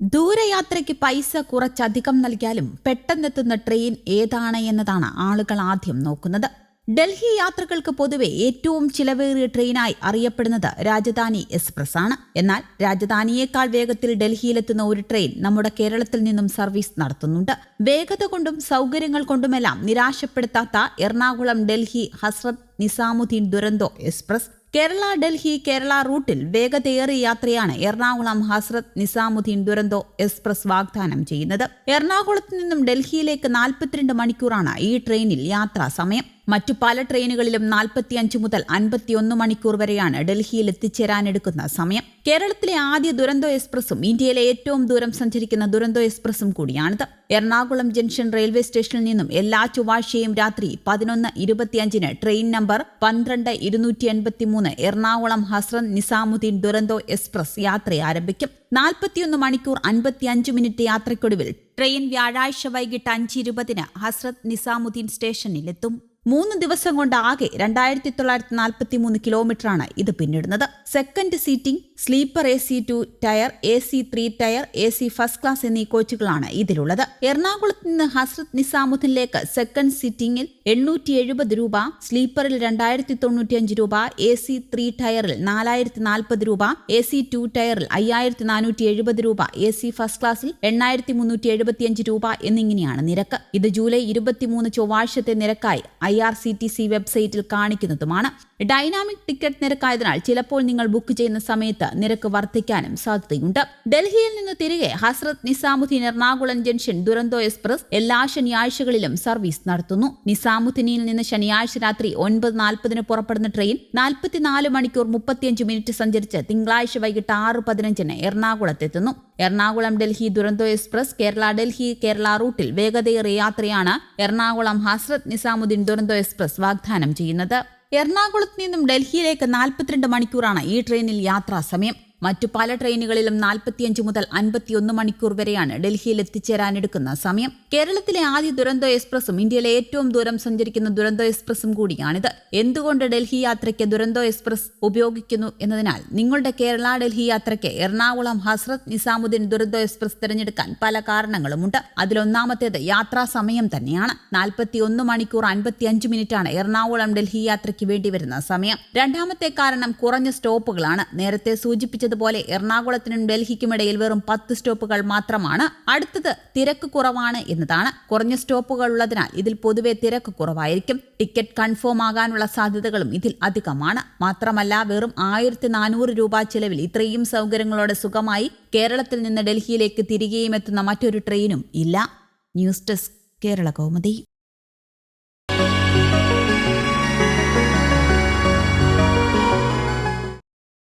ദൂരയാത്രയ്ക്ക് പൈസ കുറച്ചധികം നൽകിയാലും പെട്ടെന്നെത്തുന്ന ട്രെയിൻ ഏതാണ് എന്നതാണ് ആളുകൾ ആദ്യം നോക്കുന്നത്. ഡൽഹി യാത്രകൾക്ക് പൊതുവെ ഏറ്റവും ചിലവേറിയ ട്രെയിനായി അറിയപ്പെടുന്നത് രാജധാനി എക്സ്പ്രസ് ആണ് എന്നാൽ രാജധാനിയേക്കാൾ വേഗത്തിൽ ഡൽഹിയിലെത്തുന്ന ഒരു ട്രെയിൻ നമ്മുടെ കേരളത്തിൽ നിന്നും സർവീസ് നടത്തുന്നുണ്ട്. വേഗത കൊണ്ടും സൗകര്യങ്ങൾ കൊണ്ടുമെല്ലാം നിരാശപ്പെടുത്താത്ത എറണാകുളം ഡൽഹി ഹസ്രത് നിസാമുദ്ദീൻ ദുരന്തോ എക്സ്പ്രസ് കേരള ഡൽഹി കേരള റൂട്ടിൽ വേഗതയേറിയ യാത്രയാണ് എറണാകുളം ഹസ്രത് നിസാമുദ്ദീൻ ദുരന്തോ എക്സ്പ്രസ് വാഗ്ദാനം ചെയ്യുന്നത്. എറണാകുളത്ത് നിന്നും ഡൽഹിയിലേക്ക് നാൽപ്പത്തിരണ്ട് മണിക്കൂറാണ് ഈ ട്രെയിനിൽ യാത്രാ സമയം. മറ്റു പല ട്രെയിനുകളിലും നാൽപ്പത്തിയഞ്ച് മുതൽ അൻപത്തിയൊന്ന് മണിക്കൂർ വരെയാണ് ഡൽഹിയിൽ എത്തിച്ചേരാനെടുക്കുന്ന സമയം. കേരളത്തിലെ ആദ്യ ദുരന്തോ എക്സ്പ്രസും ഇന്ത്യയിലെ ഏറ്റവും ദൂരം സഞ്ചരിക്കുന്ന ദുരന്തോ എക്സ്പ്രസും കൂടിയാണിത്. എറണാകുളം ജംഗ്ഷൻ റെയിൽവേ സ്റ്റേഷനിൽ നിന്നും എല്ലാ ചൊവ്വാഴ്ചയും രാത്രി പതിനൊന്ന് ഇരുപത്തിയഞ്ചിന് ട്രെയിൻ നമ്പർ പന്ത്രണ്ട് ഇരുന്നൂറ്റി എൺപത്തി മൂന്ന് എറണാകുളം ഹസ്രൻ നിസാമുദ്ദീൻ ദുരന്തോ എക്സ്പ്രസ് യാത്ര ആരംഭിക്കും. നാൽപ്പത്തിയൊന്ന് മണിക്കൂർ അൻപത്തിയഞ്ച് മിനിറ്റ് യാത്രയ്ക്കൊടുവിൽ ട്രെയിൻ വ്യാഴാഴ്ച വൈകിട്ട് അഞ്ച് ഇരുപതിന് ഹസ്രത് നിസാമുദ്ദീൻ സ്റ്റേഷനിലെത്തും. മൂന്ന് ദിവസം കൊണ്ട് ആകെ രണ്ടായിരത്തി തൊള്ളായിരത്തി നാൽപ്പത്തി മൂന്ന് കിലോമീറ്ററാണ് ഇത് പിന്നിടുന്നത്. Second seating sleeper A C two tier A C three tier A C first class എന്നീ കോച്ചുകളാണ് ഇതിലുള്ളത്. എറണാകുളത്ത് നിന്ന് ഹസ്രത് നിസാമുദ്ദീനിലേക്ക് സെക്കൻഡ് സീറ്റിംഗിൽ എണ്ണൂറ്റി എഴുപത് രൂപ സ്ലീപ്പറിൽ രണ്ടായിരത്തി തൊണ്ണൂറ്റിയഞ്ച് രൂപ എ സി ത്രീ ടയറിൽ നാലായിരത്തി നാൽപ്പത് രൂപ എ സി ടു ടയറിൽ അയ്യായിരത്തി നാനൂറ്റി എഴുപത് രൂപ എ സി ഫസ്റ്റ് ക്ലാസ്സിൽ എണ്ണായിരത്തി മുന്നൂറ്റി എഴുപത്തിയഞ്ച് രൂപ എന്നിങ്ങനെയാണ് നിരക്ക്. ഇത് ജൂലൈ ഇരുപത്തിമൂന്ന് ചൊവ്വാഴ്ചത്തെ നിരക്കായി I R C T C വെബ്സൈറ്റിൽ കാണിക്കുന്നതുമാണ് ഡൈനാമിക് ടിക്കറ്റ് നിരക്കായതിനാൽ ചിലപ്പോൾ നിങ്ങൾ ബുക്ക് ചെയ്യുന്ന സമയത്ത് നിരക്ക് വർദ്ധിക്കാനും സാധ്യതയുണ്ട്. ഡൽഹിയിൽ നിന്ന് തിരികെ ഹസ്രത് നിസാമുദ്ദീൻ എറണാകുളം ജംഗ്ഷൻ ദുരന്തോ എക്സ്പ്രസ് എല്ലാ ശനിയാഴ്ചകളിലും സർവീസ് നടത്തുന്നു. നിസാമുദ്ദീനിൽ നിന്ന് ശനിയാഴ്ച രാത്രി ഒൻപത് നാൽപ്പതിന് പുറപ്പെടുന്ന ട്രെയിൻ നാൽപ്പത്തിനാല് മണിക്കൂർ മുപ്പത്തിയഞ്ച് മിനിറ്റ് സഞ്ചരിച്ച് തിങ്കളാഴ്ച വൈകിട്ട് ആറ് പതിനഞ്ചിന് എറണാകുളത്തെത്തുന്നു. എറണാകുളം ഡൽഹി ദുരന്തോ എക്സ്പ്രസ് കേരള ഡൽഹി കേരള റൂട്ടിൽ വേഗതയേറിയ യാത്രയാണ് എറണാകുളം ഹസ്രത് നിസാമുദ്ദീൻ ദുരന്തോ എക്സ്പ്രസ് വാഗ്ദാനം ചെയ്യുന്നത്. എറണാകുളത്ത് നിന്നും ഡൽഹിയിലേക്ക് നാൽപ്പത്തിരണ്ട് മണിക്കൂറാണ് ഈ ട്രെയിനിൽ യാത്രാ സമയം. മറ്റു പല ട്രെയിനുകളിലും നാൽപ്പത്തിയഞ്ച് മുതൽ അൻപത്തിയൊന്ന് മണിക്കൂർ വരെയാണ് ഡൽഹിയിൽ എത്തിച്ചേരാനെടുക്കുന്ന സമയം. കേരളത്തിലെ ആദ്യ ദുരന്തോ എക്സ്പ്രസും ഇന്ത്യയിലെ ഏറ്റവും ദൂരം സഞ്ചരിക്കുന്ന ദുരന്തോ എക്സ്പ്രസും കൂടിയാണിത്. എന്തുകൊണ്ട് ഡൽഹി യാത്രയ്ക്ക് ദുരന്തോ എക്സ്പ്രസ് ഉപയോഗിക്കുന്നു എന്നതിനാൽ നിങ്ങളുടെ കേരള ഡൽഹി യാത്രയ്ക്ക് എറണാകുളം ഹസ്രത് നിസാമുദ്ദീൻ ദുരന്തോ എക്സ്പ്രസ് തിരഞ്ഞെടുക്കാൻ പല കാരണങ്ങളുമുണ്ട്. അതിലൊന്നാമത്തേത് യാത്രാ സമയം തന്നെയാണ്. നാൽപ്പത്തിയൊന്ന് മണിക്കൂർ അൻപത്തിയഞ്ച് മിനിറ്റാണ് എറണാകുളം ഡൽഹി യാത്രയ്ക്ക് വേണ്ടി വരുന്ന സമയം. രണ്ടാമത്തെ കാരണം കുറഞ്ഞ സ്റ്റോപ്പുകളാണ്. നേരത്തെ സൂചിപ്പിച്ച പോലെ എറണാകുളത്തിനും ഡൽഹിക്കുമിടയിൽ വെറും പത്ത് സ്റ്റോപ്പുകൾ മാത്രമാണ്. അടുത്തത് തിരക്ക് കുറവാണ് എന്നതാണ്. കുറഞ്ഞ സ്റ്റോപ്പുകൾ ഉള്ളതിനാൽ ഇതിൽ പൊതുവെ തിരക്ക് കുറവായിരിക്കും. ടിക്കറ്റ് കൺഫേം ആകാനുള്ള സാധ്യതകളും ഇതിൽ അധികമാണ്. മാത്രമല്ല വെറും ആയിരത്തി നാനൂറ് രൂപ ചിലവിൽ ഇത്രയും സൗകര്യങ്ങളോടെ സുഖമായി കേരളത്തിൽ നിന്ന് ഡൽഹിയിലേക്ക് തിരികെയും എത്തുന്ന മറ്റൊരു ട്രെയിനും ഇല്ല. News desk Kerala Kaumudi.